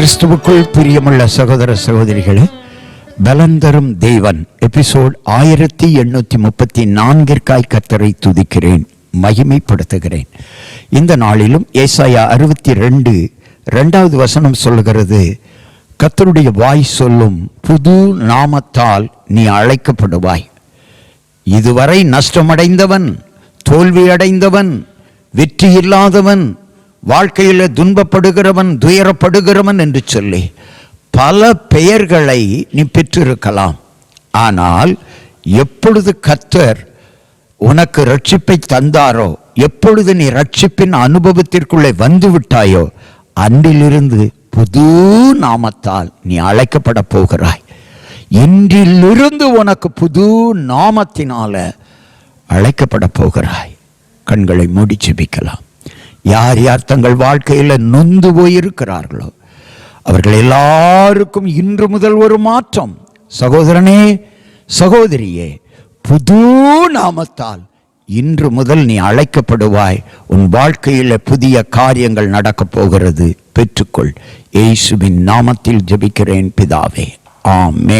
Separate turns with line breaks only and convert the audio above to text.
கிறிஸ்துவுக்குள் பிரியமுள்ள சகோதர சகோதரிகளே பலன் தரும் தேவன். எபிசோட் ஆயிரத்தி எண்ணூற்றி முப்பத்தி நான்கிற்காய் கத்தரை துதிக்கிறேன் மகிமைப்படுத்துகிறேன். இந்த நாளிலும் ஏசாயா அறுபத்தி ரெண்டு ரெண்டாவது வசனம் சொல்லுகிறது கத்தருடைய வாய் சொல்லும் புது நாமத்தால் நீ அழைக்கப்படுவாய். இதுவரை நஷ்டமடைந்தவன் தோல்வியடைந்தவன் வெற்றி இல்லாதவன் வாழ்க்கையில் துன்பப்படுகிறவன் துயரப்படுகிறவன் என்று சொல்லி பல பெயர்களை நீ பெற்றிருக்கலாம். ஆனால் எப்பொழுது கத்தர் உனக்கு ரட்சிப்பை தந்தாரோ எப்பொழுது நீ ரட்சிப்பின் அனுபவத்திற்குள்ளே வந்து விட்டாயோ அன்றிலிருந்து புது நாமத்தால் நீ அழைக்கப்பட போகிறாய். இன்றிலிருந்து உனக்கு புது நாமத்தினால அழைக்கப்பட போகிறாய். கண்களை மூடி ஜெபிக்கலாம். யார் யார் தங்கள் வாழ்க்கையில் நொந்து போயிருக்கிறார்களோ அவர்கள் எல்லாருக்கும் இன்று முதல் ஒரு மாற்றம். சகோதரனே சகோதரியே புது நாமத்தால் இன்று முதல் நீ அழைக்கப்படுவாய். உன் வாழ்க்கையில் புதிய காரியங்கள் நடக்கப் போகிறது. பெற்றுக்கொள். இயேசுவின் நாமத்தில் ஜெபிக்கிறேன் பிதாவே. ஆமே